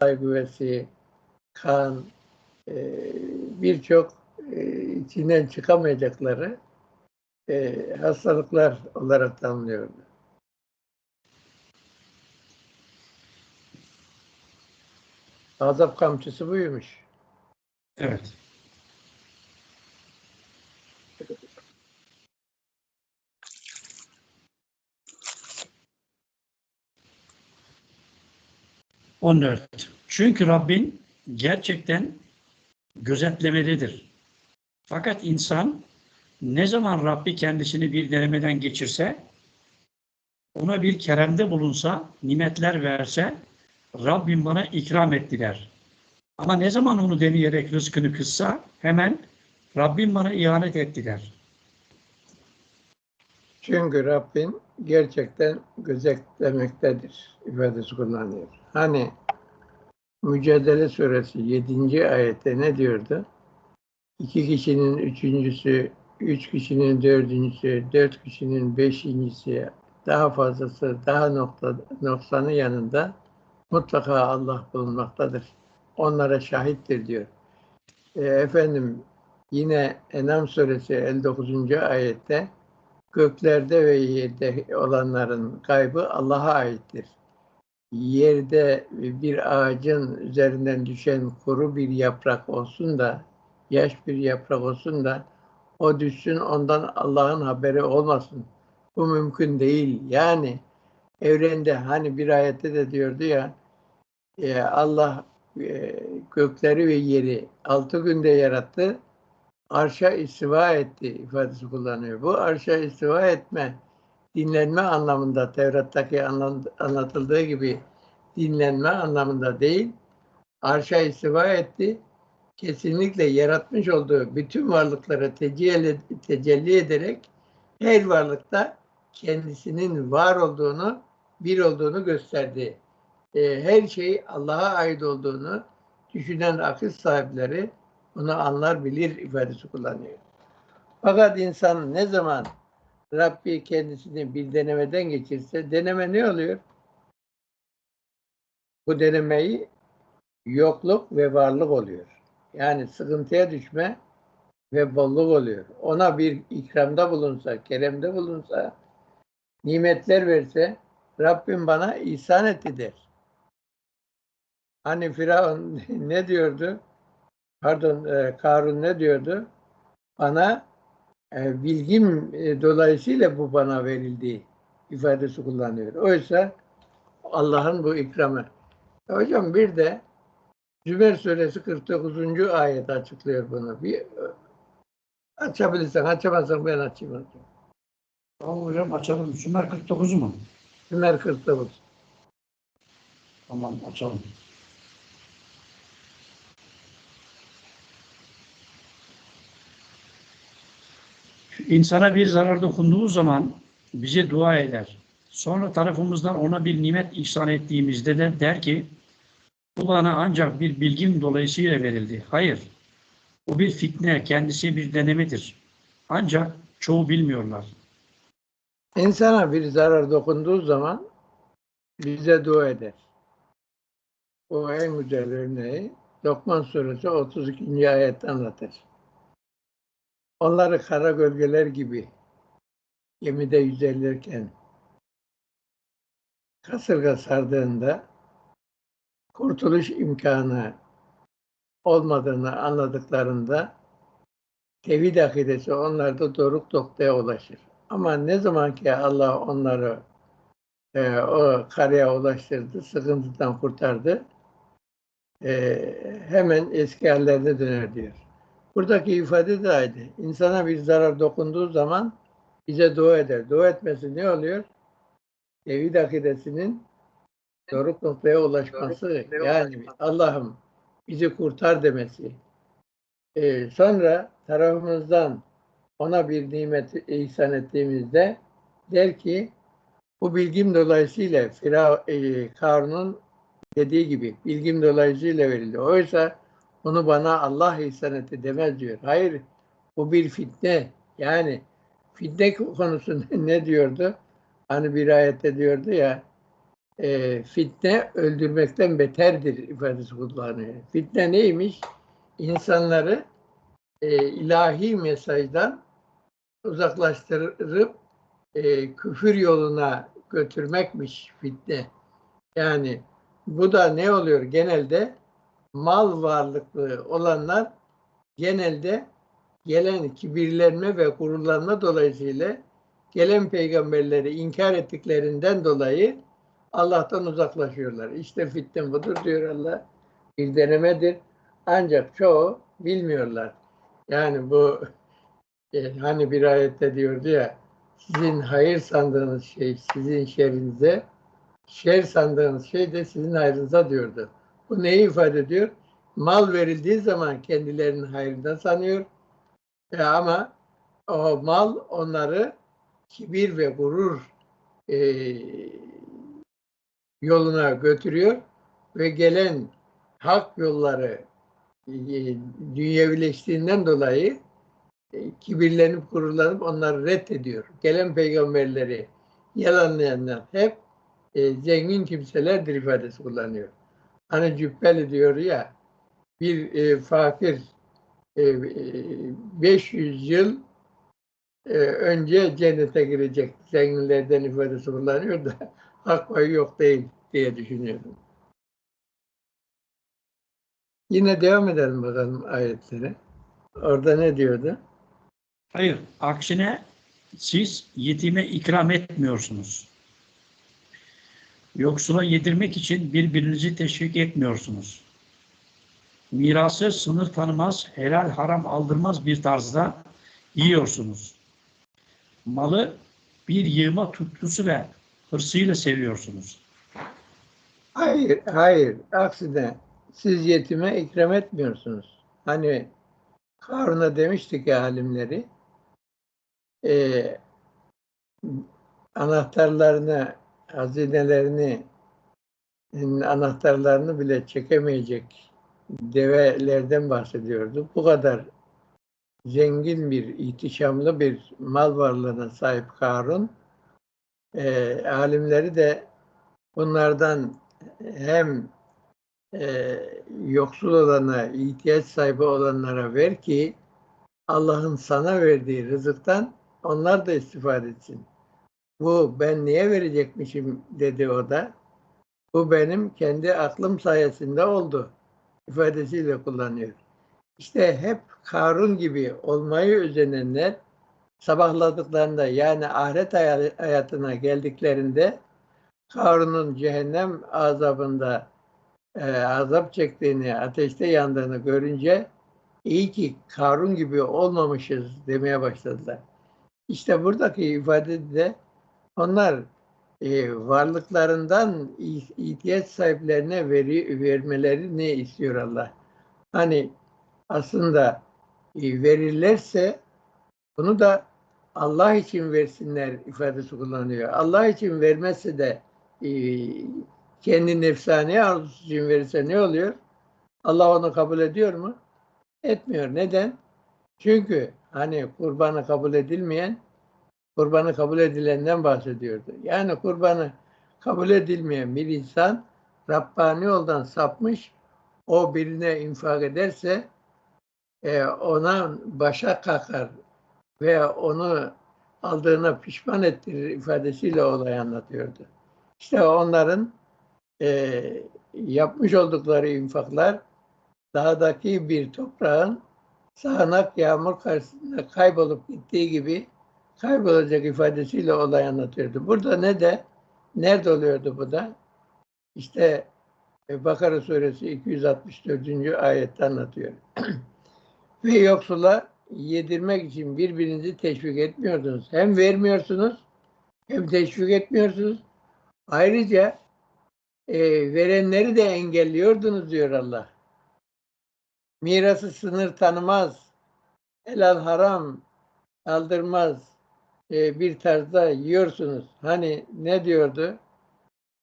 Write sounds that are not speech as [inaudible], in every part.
güvesi, kan, e, birçok e, içinden çıkamayacakları e, hastalıklar olarak tanımlıyordu. Azap kamçısı buymuş. Evet. On dört. Çünkü Rabbin gerçekten gözetlemelidir. Fakat insan ne zaman Rabbi kendisini bir denemeden geçirse, ona bir keremde bulunsa, nimetler verse, Rabbim bana ikram ettiler. Ama ne zaman onu deneyerek rızkını kıssa, hemen Rabbim bana ihanet ettiler. Çünkü Rabbin gerçekten gözetlemektedir ifadesi kullanıyor. Hani Mücadele Suresi 7. ayette ne diyordu? İki kişinin üçüncüsü, üç kişinin dördüncüsü, dört kişinin beşincisi, daha fazlası, daha nokta, noksanı yanında mutlaka Allah bulunmaktadır. Onlara şahittir diyor. E, efendim yine Enam Suresi 59. ayette göklerde ve yerde olanların kaybı Allah'a aittir. Yerde bir ağacın üzerinden düşen kuru bir yaprak olsun da, yaş bir yaprak olsun da o düşsün ondan Allah'ın haberi olmasın. Bu mümkün değil. Yani evrende hani bir ayette de diyordu ya e, Allah e, gökleri ve yeri altı günde yarattı arşa istiva etti ifadesi kullanıyor. Bu arşa istiva etme, dinlenme anlamında Tevrat'taki anlatıldığı gibi dinlenme anlamında değil, arşa istiva etti. Kesinlikle yaratmış olduğu bütün varlıklara tecelli, tecelli ederek her varlıkta kendisinin var olduğunu, bir olduğunu gösterdi. Ee, her şey Allah'a ait olduğunu düşünen akıl sahipleri bunu anlar bilir ifadesi kullanıyor. Fakat insan ne zaman Rabbi kendisini bir denemeden geçirse deneme ne oluyor? Bu denemeyi yokluk ve varlık oluyor. Yani sıkıntıya düşme ve bolluk oluyor. Ona bir ikramda bulunsa, keremde bulunsa, nimetler verse Rabbim bana ihsan etti der. Hani Firavun [laughs] ne diyordu? Pardon e, Karun ne diyordu? Bana e, bilgim e, dolayısıyla bu bana verildi ifadesi kullanıyor. Oysa Allah'ın bu ikramı. E, hocam bir de Zümer suresi 49. ayet açıklıyor bunu. Bir e, açabilirsen, açamazsan ben açayım hocam. Tamam hocam açalım. Sümer 49 mu? Zümer 49. Tamam açalım. İnsana bir zarar dokunduğu zaman bize dua eder. Sonra tarafımızdan ona bir nimet ihsan ettiğimizde de der ki bu bana ancak bir bilgim dolayısıyla verildi. Hayır. O bir fitne, kendisi bir denemedir. Ancak çoğu bilmiyorlar. İnsana bir zarar dokunduğu zaman bize dua eder. O en güzel örneği Lokman suresi 32. ayet anlatır. Onları kara gölgeler gibi gemide yüzerlerken kasırga sardığında kurtuluş imkanı olmadığını anladıklarında tevhid akidesi onlarda doruk noktaya ulaşır. Ama ne zaman ki Allah onları e, o karaya ulaştırdı, sıkıntıdan kurtardı, e, hemen eski hallerine döner diyor. Buradaki ifade de aynı. İnsana bir zarar dokunduğu zaman bize dua eder. Dua etmesi ne oluyor? Tevhid akidesinin doruk noktaya ulaşması. Yani Allah'ım bizi kurtar demesi. Ee, sonra tarafımızdan ona bir nimet ihsan ettiğimizde der ki bu bilgim dolayısıyla Firav, e, Karun'un dediği gibi bilgim dolayısıyla verildi. Oysa bunu bana Allah ihsan etti demez diyor. Hayır bu bir fitne. Yani fitne konusu [laughs] ne diyordu? Hani bir ayette diyordu ya e, fitne öldürmekten beterdir ifadesi kullanıyor. Fitne neymiş? İnsanları e, ilahi mesajdan uzaklaştırıp e, küfür yoluna götürmekmiş fitne. Yani bu da ne oluyor? Genelde mal varlıklı olanlar genelde gelen kibirlenme ve gururlanma dolayısıyla gelen peygamberleri inkar ettiklerinden dolayı Allah'tan uzaklaşıyorlar. İşte fitne budur diyor Allah. Bir denemedir. Ancak çoğu bilmiyorlar. Yani bu e, hani bir ayette diyordu ya sizin hayır sandığınız şey sizin şerinize, şer sandığınız şey de sizin hayrınıza diyordu. Bu neyi ifade ediyor? Mal verildiği zaman kendilerinin hayrında sanıyor. E ama o mal onları kibir ve gurur e, yoluna götürüyor ve gelen hak yolları e, dünyevileştiğinden dolayı e, kibirlenip gururlanıp onları reddediyor. Gelen peygamberleri yalanlayanlar hep e, zengin kimselerdir ifadesi kullanıyor. Hani Cübbeli diyor ya bir e, fakir e, e, 500 yıl e, önce cennete girecek zenginlerden ifadesi kullanıyor da [laughs] hak payı yok değil diye düşünüyorum. Yine devam edelim bakalım ayetlere. Orada ne diyordu? Hayır, aksine siz yetime ikram etmiyorsunuz. Yoksula yedirmek için birbirinizi teşvik etmiyorsunuz. Mirası sınır tanımaz, helal haram aldırmaz bir tarzda yiyorsunuz. Malı bir yığma tutkusu ve hırsıyla seviyorsunuz. Hayır, hayır. Aksine siz yetime ikram etmiyorsunuz. Hani Karun'a demiştik ya alimleri, e, anahtarlarını, hazinelerini, anahtarlarını bile çekemeyecek develerden bahsediyordu. Bu kadar zengin bir, ihtişamlı bir mal varlığına sahip Karun, e, alimleri de bunlardan hem e, yoksul olana, ihtiyaç sahibi olanlara ver ki Allah'ın sana verdiği rızıktan onlar da istifade etsin. Bu ben niye verecekmişim dedi o da. Bu benim kendi aklım sayesinde oldu ifadesiyle kullanıyor. İşte hep Karun gibi olmayı özenenler sabahladıklarında yani ahiret hayatına geldiklerinde Karun'un cehennem azabında e, azap çektiğini, ateşte yandığını görünce iyi ki Karun gibi olmamışız demeye başladılar. İşte buradaki ifade de onlar e, varlıklarından ihtiyaç sahiplerine veri, vermelerini istiyor Allah. Hani aslında e, verirlerse bunu da Allah için versinler ifadesi kullanıyor. Allah için vermezse de e, kendi nefsani arzusu için verirse ne oluyor? Allah onu kabul ediyor mu? Etmiyor. Neden? Çünkü hani kurbanı kabul edilmeyen kurbanı kabul edilenden bahsediyordu. Yani kurbanı kabul edilmeyen bir insan Rabbani yoldan sapmış, o birine infak ederse e, ona başa kakar ve onu aldığına pişman ettirir ifadesiyle olayı anlatıyordu. İşte onların e, yapmış oldukları infaklar dağdaki bir toprağın sağanak yağmur karşısında kaybolup gittiği gibi kaybolacak ifadesiyle olay anlatıyordu. Burada ne de nerede oluyordu bu da? İşte e, Bakara suresi 264. ayette anlatıyor. [clears throat] Ve yoksula yedirmek için birbirinizi teşvik etmiyordunuz. Hem vermiyorsunuz hem teşvik etmiyorsunuz. Ayrıca e, verenleri de engelliyordunuz diyor Allah. Mirası sınır tanımaz. Helal haram aldırmaz. E, bir tarzda yiyorsunuz. Hani ne diyordu?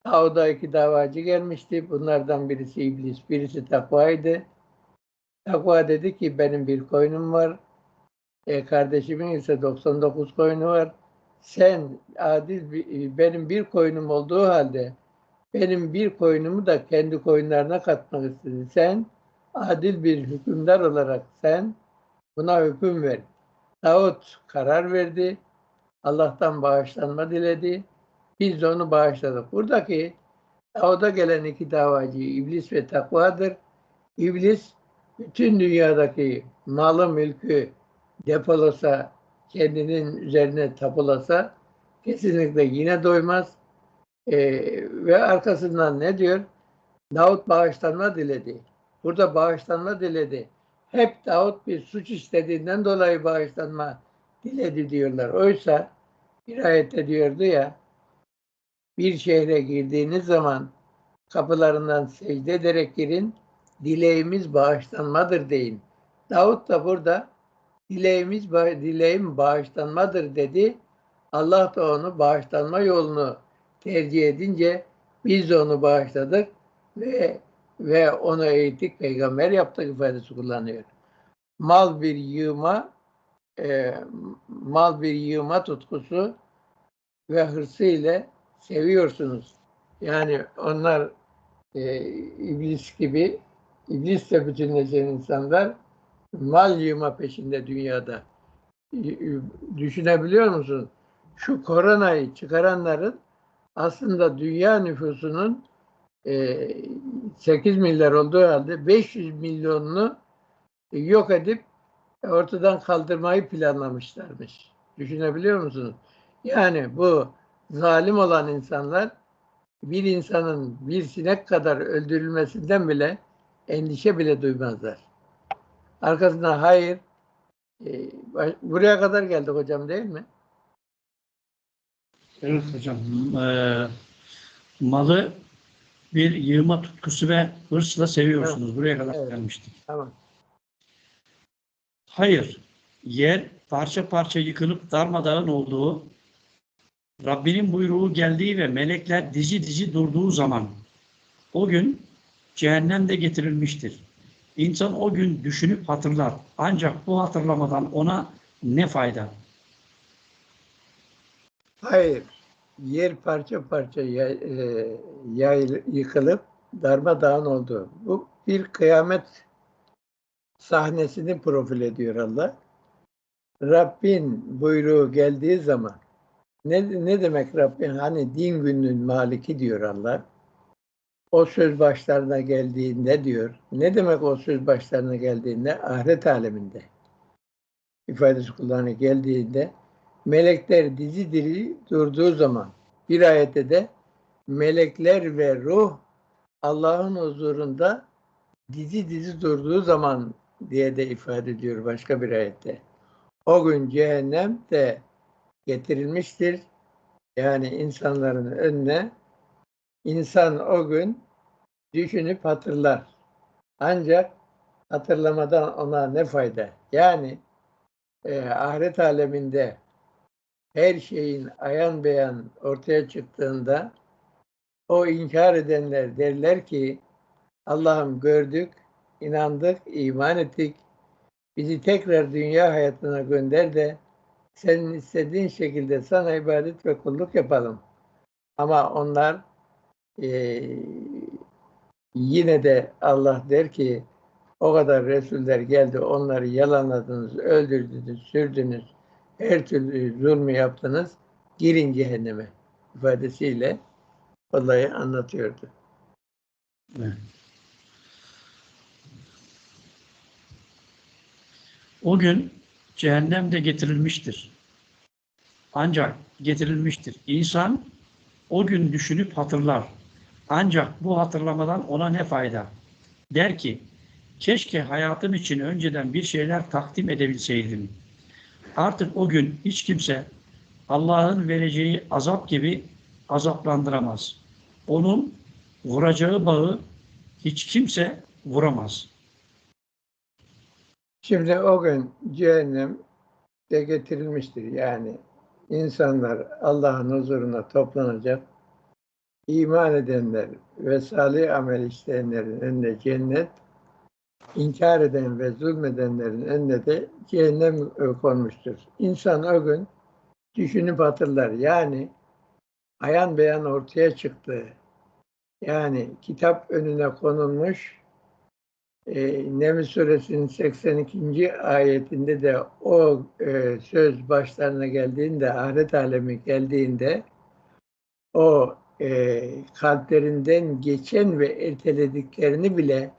Havda iki davacı gelmişti. Bunlardan birisi iblis, birisi takvaydı. Takva dedi ki benim bir koyunum var. E, kardeşimin ise 99 koyunu var. Sen adil bir, benim bir koyunum olduğu halde benim bir koyunumu da kendi koyunlarına katmak istedi. Sen adil bir hükümdar olarak sen buna hüküm ver. Davut karar verdi. Allah'tan bağışlanma diledi. Biz de onu bağışladık. Buradaki Davud'a gelen iki davacı iblis ve takvadır. İblis bütün dünyadaki malı mülkü depolasa, kendinin üzerine tapulasa kesinlikle yine doymaz. Ee, ve arkasından ne diyor? Davut bağışlanma diledi. Burada bağışlanma diledi. Hep Davut bir suç işlediğinden dolayı bağışlanma diledi diyorlar. Oysa bir ayette diyordu ya bir şehre girdiğiniz zaman kapılarından secde ederek girin. Dileğimiz bağışlanmadır deyin. Davut da burada dileğimiz dileğim bağışlanmadır dedi. Allah da onu bağışlanma yolunu tercih edince biz de onu bağışladık ve ve onu eğittik, peygamber yaptık ifadesi kullanıyor. Mal bir yığma, e, mal bir yığma tutkusu ve hırsı ile seviyorsunuz. Yani onlar e, iblis gibi, iblisle bütünleşen insanlar mal yığma peşinde dünyada. Düşünebiliyor musun? Şu koronayı çıkaranların aslında dünya nüfusunun e, 8 milyar olduğu halde 500 milyonunu yok edip ortadan kaldırmayı planlamışlarmış. Düşünebiliyor musunuz? Yani bu zalim olan insanlar bir insanın bir sinek kadar öldürülmesinden bile endişe bile duymazlar. Arkasından hayır e, buraya kadar geldik hocam değil mi? Evet hocam. E, malı bir yığma tutkusu ve hırsla seviyorsunuz. Evet. Buraya kadar Evet. gelmiştik. Tamam. Hayır. Yer parça parça yıkılıp darmadağın olduğu, Rabbinin buyruğu geldiği ve melekler dizi dizi durduğu zaman o gün cehennem de getirilmiştir. İnsan o gün düşünüp hatırlar. Ancak bu hatırlamadan ona ne fayda? Hayır. Yer parça parça yay, e, yay- yıkılıp darmadağın oldu. Bu bir kıyamet sahnesini profil ediyor Allah. Rabbin buyruğu geldiği zaman ne, ne demek Rabbin? Hani din gününün maliki diyor Allah. O söz başlarına geldiğinde diyor. Ne demek o söz başlarına geldiğinde? Ahiret aleminde. ifadesi kullanı geldiğinde melekler dizi diri durduğu zaman bir ayette de melekler ve ruh Allah'ın huzurunda dizi dizi durduğu zaman diye de ifade ediyor başka bir ayette. O gün cehennem de getirilmiştir. Yani insanların önüne insan o gün düşünüp hatırlar. Ancak hatırlamadan ona ne fayda? Yani e, ahiret aleminde her şeyin ayan beyan ortaya çıktığında o inkar edenler derler ki Allah'ım gördük, inandık, iman ettik. Bizi tekrar dünya hayatına gönder de senin istediğin şekilde sana ibadet ve kulluk yapalım. Ama onlar e, yine de Allah der ki o kadar Resuller geldi onları yalanladınız, öldürdünüz, sürdünüz, her türlü zulmü yaptınız, girin cehenneme ifadesiyle olayı anlatıyordu. Evet. O gün cehennem de getirilmiştir. Ancak getirilmiştir. İnsan o gün düşünüp hatırlar. Ancak bu hatırlamadan ona ne fayda? Der ki, keşke hayatım için önceden bir şeyler takdim edebilseydim. Artık o gün hiç kimse Allah'ın vereceği azap gibi azaplandıramaz. Onun vuracağı bağı hiç kimse vuramaz. Şimdi o gün cehennem de getirilmiştir. Yani insanlar Allah'ın huzuruna toplanacak. İman edenler ve salih amel işleyenlerin önüne cennet, inkar eden ve zulmedenlerin önüne de cehennem konmuştur. İnsan o gün düşünüp hatırlar. Yani ayan beyan ortaya çıktı. Yani kitap önüne konulmuş. E, Neml suresinin 82. ayetinde de o e, söz başlarına geldiğinde, ahiret alemi geldiğinde o e, kalplerinden geçen ve ertelediklerini bile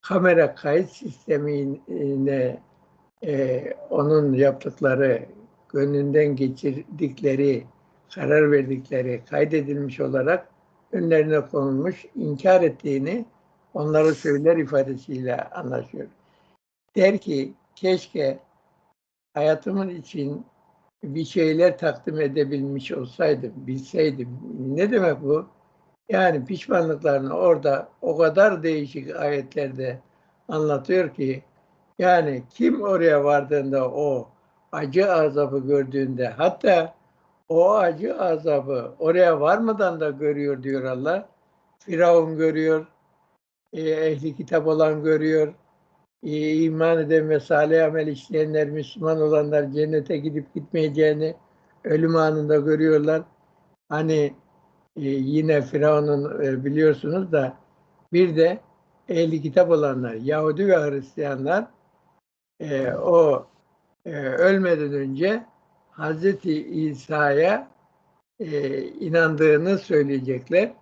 kamera kayıt sistemine e, onun yaptıkları, gönlünden geçirdikleri, karar verdikleri kaydedilmiş olarak önlerine konulmuş, inkar ettiğini onları söyler ifadesiyle anlaşıyor. Der ki keşke hayatımın için bir şeyler takdim edebilmiş olsaydım, bilseydim. Ne demek bu? Yani pişmanlıklarını orada o kadar değişik ayetlerde anlatıyor ki yani kim oraya vardığında o acı azabı gördüğünde hatta o acı azabı oraya varmadan da görüyor diyor Allah. Firavun görüyor, ehli kitap olan görüyor, e, iman eden ve salih amel işleyenler, Müslüman olanlar cennete gidip gitmeyeceğini ölüm anında görüyorlar. Hani e, yine Firavun'un e, biliyorsunuz da bir de ehli kitap olanlar, Yahudi ve Hristiyanlar e, o ölmeden önce Hazreti İsa'ya e, inandığını söyleyecekler.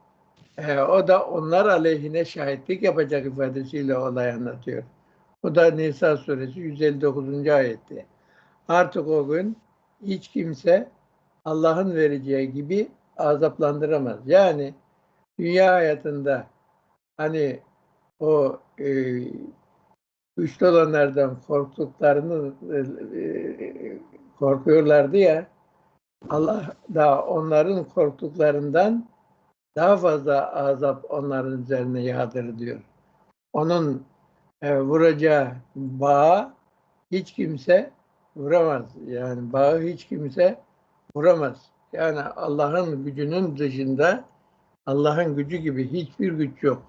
E, o da onlar aleyhine şahitlik yapacak ifadesiyle olay anlatıyor. Bu da Nisa suresi 159. ayette. Artık o gün hiç kimse Allah'ın vereceği gibi azaplandıramaz. Yani dünya hayatında hani o e, güçlü olanlardan korktuklarını e, e, korkuyorlardı ya Allah da onların korktuklarından daha fazla azap onların üzerine yağdır diyor. Onun e, vuracağı bağı hiç kimse vuramaz. Yani bağı hiç kimse vuramaz. Yani Allah'ın gücünün dışında Allah'ın gücü gibi hiçbir güç yok.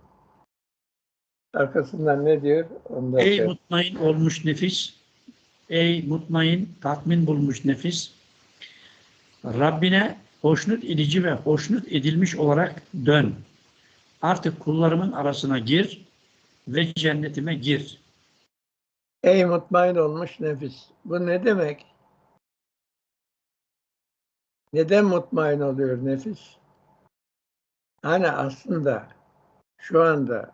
Arkasından ne diyor? Onu Ey şey- mutmain olmuş nefis, ey mutmain tatmin bulmuş nefis, Rabbine hoşnut edici ve hoşnut edilmiş olarak dön. Artık kullarımın arasına gir ve cennetime gir. Ey mutmain olmuş nefis. Bu ne demek? Neden mutmain oluyor nefis? Hani aslında şu anda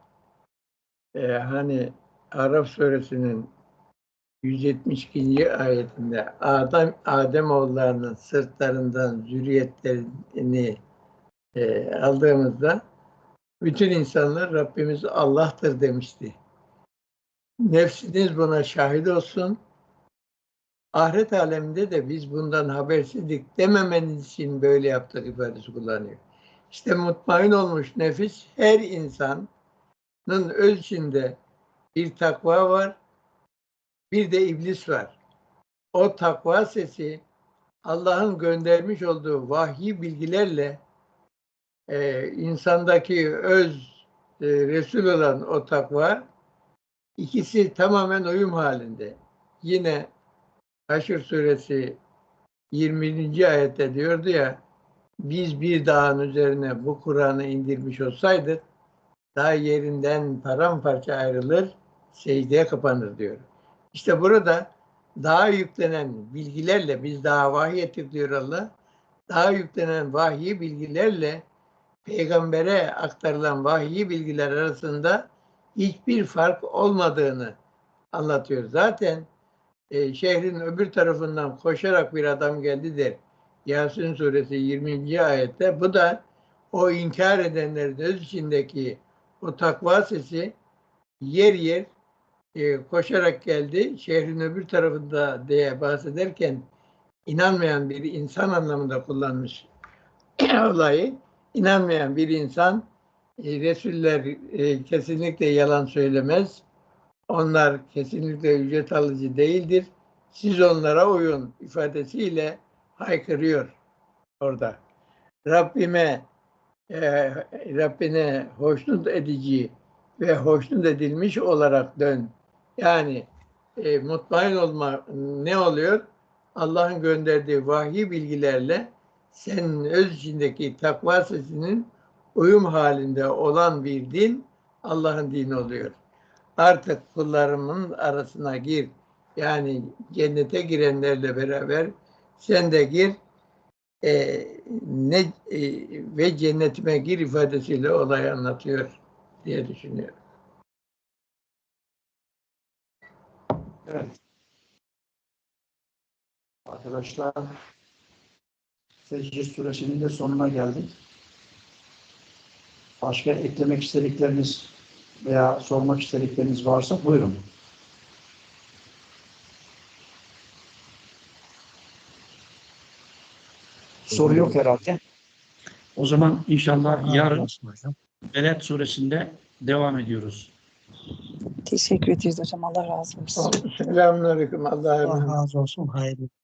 e, hani Araf suresinin 172. ayetinde Adem Adem oğullarının sırtlarından zürriyetlerini e, aldığımızda bütün insanlar Rabbimiz Allah'tır demişti. Nefsiniz buna şahit olsun. Ahiret aleminde de biz bundan habersizlik dememeniz için böyle yaptık ifadesi kullanıyor. İşte mutmain olmuş nefis her insanın öz bir takva var, bir de iblis var. O takva sesi Allah'ın göndermiş olduğu vahyi bilgilerle e, insandaki öz e, Resul olan o takva ikisi tamamen uyum halinde. Yine Haşr suresi 20. ayette diyordu ya biz bir dağın üzerine bu Kur'an'ı indirmiş olsaydık dağ yerinden paramparça ayrılır secdeye kapanır diyor. İşte burada daha yüklenen bilgilerle biz daha vahiy ettik diyor Allah. Daha yüklenen vahiy bilgilerle peygambere aktarılan vahiy bilgiler arasında hiçbir fark olmadığını anlatıyor. Zaten e, şehrin öbür tarafından koşarak bir adam geldi der. Yasin suresi 20. ayette bu da o inkar edenlerin öz içindeki o takva sesi yer yer e, koşarak geldi. Şehrin öbür tarafında diye bahsederken inanmayan bir insan anlamında kullanmış [clears throat] olayı. İnanmayan bir insan e, Resuller e, kesinlikle yalan söylemez. Onlar kesinlikle ücret alıcı değildir. Siz onlara uyun ifadesiyle haykırıyor orada. Rabbime e, Rabbine hoşnut edici ve hoşnut edilmiş olarak dön. Yani e, mutmain olma ne oluyor? Allah'ın gönderdiği vahiy bilgilerle senin öz içindeki takva sesinin uyum halinde olan bir din Allah'ın dini oluyor. Artık kullarımın arasına gir. Yani cennete girenlerle beraber sen de gir. Ee, ne e, ve cennetime gir ifadesiyle olayı anlatıyor diye düşünüyorum. Evet. Arkadaşlar Secde suresinin de sonuna geldik. Başka eklemek istedikleriniz veya sormak istedikleriniz varsa buyurun. Soru yok herhalde. O zaman inşallah yarın Beled suresinde devam ediyoruz. Teşekkür ederiz hocam. Allah razı olsun. Selamünaleyküm. Allah razı olsun. Hayırlı.